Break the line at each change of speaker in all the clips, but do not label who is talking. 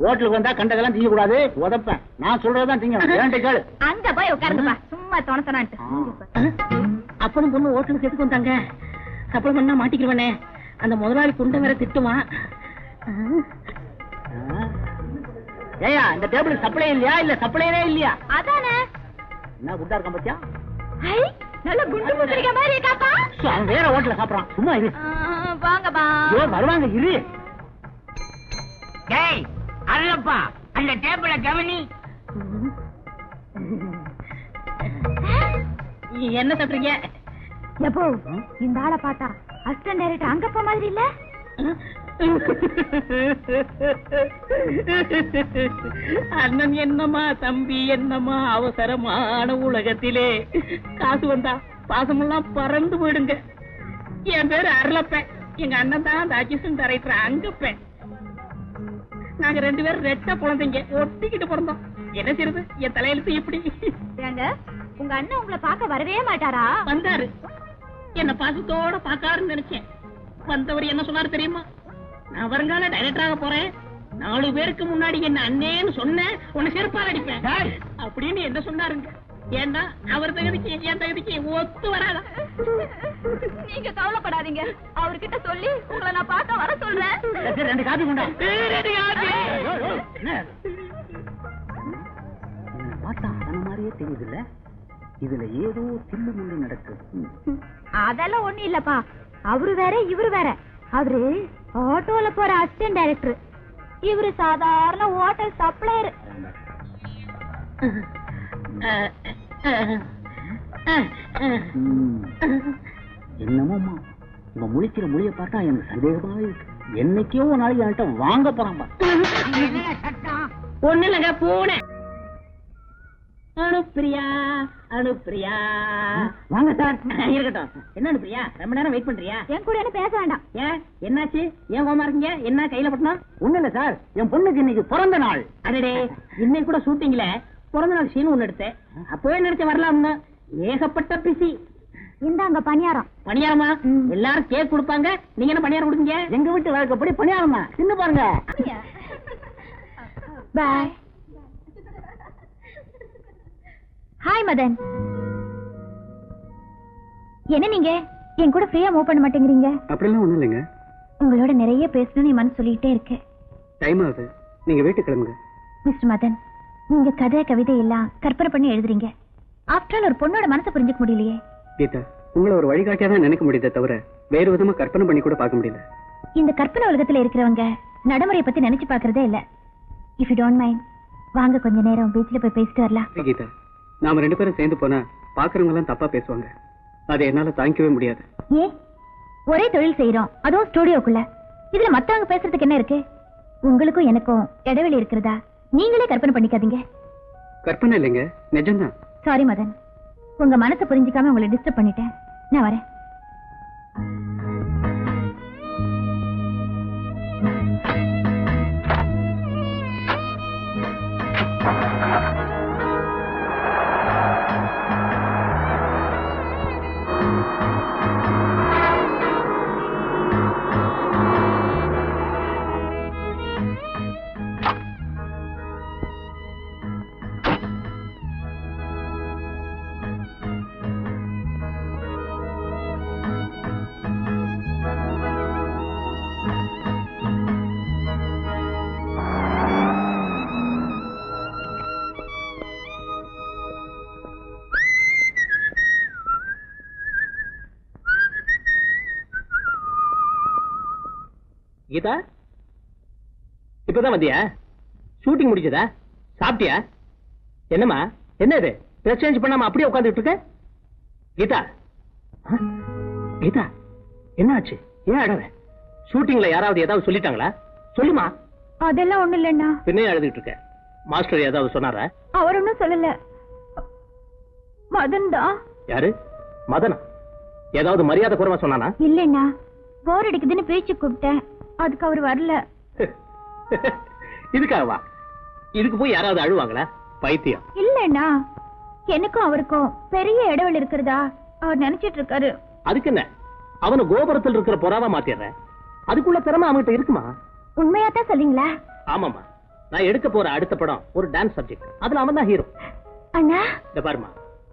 ஹோட்டலுக்கு வந்தா கண்டதெல்லாம் திங்க கூடாது உதப்பேன். நான் சொல்றதுதான் திங்க. கேளு.
அங்க போய் உட்காருங்கப்பா சும்மா தொணத்தனான்ட்டு.
அப்பனும் பொண்ணு ஹோட்டலுக்கு எதுக்கு வந்தாங்க சப்பளம் பண்ணா மாட்டிக்கிறவனே அந்த முதலாளி குண்டை வேற திட்டுவான்
ஏயா இந்த டேபிள் சப்ளை இல்லையா? இல்ல சப்ளையே இல்லையா?
அதானே.
என்ன குண்டா இருக்கான் பாத்தியா?
ஐ நல்ல குண்டு முத்திரிக்க மாதிரி இருக்காப்பா
அவன் வேற ஹோட்டல்ல சாப்பிடறான். சும்மா இரு.
வாங்கப்பா.
வருவாங்க இரு.
அருளப்பா அந்த டேபிள கவனி.
என்ன சொல்றீங்க?
எப்போ? இந்த ஆளை பார்த்தா அசிஸ்டன்ட் டைரக்டர் அங்கப்பா மாதிரி இல்ல?
அண்ணன் என்னமா தம்பி என்னமா அவசரமான உலகத்திலே? காசு வந்தா பாசமெல்லாம் பறந்து போயிடுங்க. என் பேரு அருளப்பேன். எங்க அண்ணன் தான் அந்த அசிஸ்டன்ட் டைரக்டர் அங்கப்பேன் நாங்க ரெண்டு பேரும் ரெட்ட குழந்தைங்க. ஒட்டிக்கிட்டு பிறந்தோம். என்ன செய்யறது என் தலையெழுத்து இப்படி.
ஏங்க உங்க அண்ணன் உங்களை பார்க்க வரவே மாட்டாரா?
வந்தாரு. என்ன பாசத்தோட பாக்காருன்னு நினைச்சேன். வந்தவர் என்ன சொன்னாரு தெரியுமா? நான் வருங்கால டைரக்டராக போறேன். நாலு பேருக்கு முன்னாடி என்ன அண்ணேன்னு சொன்னேன். உன்னை செருப்பால் அடிப்பேன். அப்படின்னு என்ன சொன்னாருங்க. ஏன்னா அவர் தகுதிக்கு என் தகுதிக்கு ஒத்து வராதா?
நீங்க கவலைப்படாதீங்க. அவர்கிட்ட சொல்லி உங்களை நான் பார்க்க வர சொல்றேன்.
ரெண்டு கொண்டா. பார்த்தா மாதிரியே தெரியுதுல்ல? இதுல ஏதோ தில்லு முள்ளு நடக்குது
அதெல்லாம் ஒண்ணும் இல்லப்பா. அவரு வேற இவரு வேற. அவரு ஆட்டோல போற அசிஸ்டன்ட் டைரக்டர் இவரு சாதாரண ஹோட்டல் சப்ளையர்
என்னமோம்மா? இவன் முழிக்கிற மொழிய பார்த்தா எனக்கு சந்தேகமாவே இருக்கு. என்னைக்கோ ஒரு நாளைக்கு என்கிட்ட வாங்க போறான்
ஒண்ணு இல்லைங்க பூனை. அனுப்பிரியா அனுப்பிரியா.
வாங்க சார்.
இருக்கட்டும். என்ன அனுப்பிரியா? ரொம்ப நேரம் வெயிட் பண்றியா?
என் கூட என்ன பேச வேண்டாம்.
ஏன் என்னாச்சு? ஏன் கோமா இருக்கீங்க? என்ன கையில பட்டணும்?
ஒண்ணு இல்ல சார். என் பொண்ணுக்கு இன்னைக்கு பிறந்த நாள்.
அடடே இன்னைக்கு கூட ஷூட்டிங்ல பிறந்த நாள் சீன் ஒண்ணு எடுத்தேன். அப்பவே நினைச்ச வரலாம்னு? ஏகப்பட்ட பிசி.
இந்தாங்க பணியாரம்.
பணியாரமா? எல்லாரும் கேக் கொடுப்பாங்க. நீங்க என்ன பணியாரம் கொடுங்க
எங்க வீட்டு வழக்கப்படி பணியாரமா தின்னு பாருங்க.
Bye hi Madan. என்ன நீங்க? என் கூட ஃப்ரீயா மூவ் பண்ண மாட்டேங்கிறீங்க?
அப்படிலாம் ஒண்ணும் இல்லைங்க.
உங்களோட நிறைய பேசணும்னு என் மனசு சொல்லிட்டே இருக்கு.
டைம் ஆகுது. நீங்க வீட்டுக்கு கிளம்புங்க.
மிஸ்டர் மதன் நீங்க கதை கவிதை எல்லாம் கற்பனை பண்ணி எழுதுறீங்க. ஆஃப்டர் ஒரு பொண்ணோட மனசை புரிஞ்சுக்க முடியலையே.
கீதா உங்களை ஒரு வழிகாட்டியா தான் நினைக்க முடியுதே தவிர வேறு விதமா கற்பனை பண்ணி கூட பார்க்க முடியல.
இந்த கற்பனை உலகத்துல இருக்கிறவங்க நடைமுறையை பத்தி நினைச்சு பாக்குறதே இல்ல. இஃப் யூ டோன்ட் மைண்ட் வாங்க கொஞ்ச நேரம் பீச்ல போய் பேசிட்டு வரலாம்.
கீதா. நாம ரெண்டு பேரும் சேர்ந்து போனா பாக்குறவங்க எல்லாம் தப்பா பேசுவாங்க. அதை என்னால தாங்கிக்கவே முடியாது.
ஏன் ஒரே தொழில் செய்யறோம் அதுவும் ஸ்டுடியோக்குள்ள இதுல மத்தவங்க பேசுறதுக்கு என்ன இருக்கு? உங்களுக்கும் எனக்கும் இடைவெளி இருக்கிறதா? நீங்களே கற்பனை பண்ணிக்காதீங்க.
கற்பனை இல்லைங்க நிஜம்தான்.
சாரி மதன். உங்க மனசை புரிஞ்சுக்காம உங்களை டிஸ்டர்ப் பண்ணிட்டேன். நான் வரேன்.
கீதா? இப்பதான் வந்தியா? ஷூட்டிங் முடிஞ்சதா? சாப்பிட்டியா? என்னம்மா? என்ன இது? ட்ரெஸ் சேஞ்ச் பண்ணாம அப்படியே உட்காந்துட்டு இருக்க? கீதா? கீதா என்ன ஆச்சு ஏன் அழற ஷூட்டிங்ல யாராவது ஏதாவது சொல்லிட்டாங்களா? சொல்லுமா.
அதெல்லாம் ஒண்ணு இல்லைண்ணா.
பின்னே அழுதுட்டு இருக்க. மாஸ்டர் ஏதாவது சொன்னாரா?
அவர் ஒன்னும் சொல்லல. மதன் தான்
யாரு? மதனா? ஏதாவது மரியாதை குறைவா சொன்னானா?
இல்லைண்ணா. போர் அடிக்குதுன்னு பேச்சு கூப்பிட்டேன். அதுக்கு அவர் வரல.
இதுக்காகவா இதுக்கு போய் யாராவது அழுவாங்களா? பைத்தியம்.
இல்லைண்ணா. எனக்கும் அவருக்கும் பெரிய இடைவெளி இருக்கிறதா? அவர் நினைச்சிட்டு இருக்காரு.
அதுக்கு என்ன அவன கோபுரத்தில் இருக்கிற புறாவா மாத்திடுற. அதுக்குள்ள திறமை அவன்கிட்ட இருக்குமா?
உண்மையாத்தான் சொல்றீங்களா?
ஆமாமா நான் எடுக்க போற அடுத்த படம் ஒரு டான்ஸ் சப்ஜெக்ட் அதுல அவன் தான் ஹீரோ
அண்ணா.
இந்த பாருமா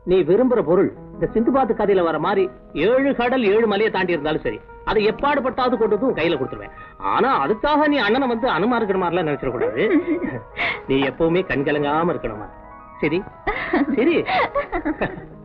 நீ விரும்புற பொருள் இந்த சிந்துபாத்து கதையில வர மாதிரி ஏழு கடல் ஏழு மலையை தாண்டி இருந்தாலும் சரி அதை எப்பாடு பட்டாவது கொண்டு வந்து கையில கொடுத்துருவேன். ஆனா அதுக்காக நீ அண்ணனை வந்து அனுமா இருக்கிற மாதிரிலாம் நினைச்சிட கூடாது நீ எப்பவுமே கண்கலங்காம இருக்கணுமா? சரி சரி.